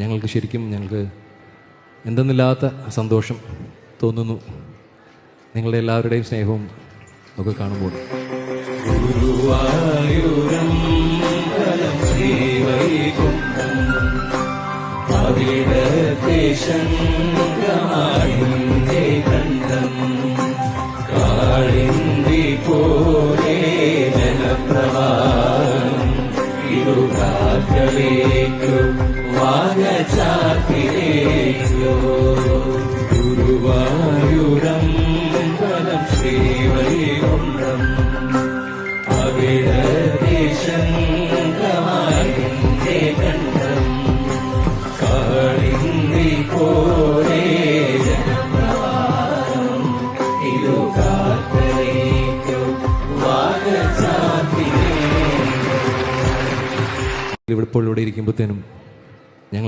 ഞങ്ങൾക്ക് ശരിക്കും ഞങ്ങൾക്ക് എന്തെന്നില്ലാത്ത സന്തോഷം തോന്നുന്നു. നിങ്ങളുടെ എല്ലാവരുടെയും സ്നേഹവും ഒക്കെ കാണുമ്പോൾ. അവിടത്തെ ഇരുകാറ്റലേക്കു വാഗചാത്തിലേക്കോ ഗുരുവായൂരം ബലം ശ്രീവൈകുണ്ഠം അവിടത്തെ ശങ്കമാടിന്റെ കണ്ഠം കാളിന്തി പോലെ ജലപ്രവാഹം ഇരു കാത്തലേക്കു ഇവിടെ ഇപ്പോൾ ഇവിടെ ഇരിക്കുമ്പോഴത്തേനും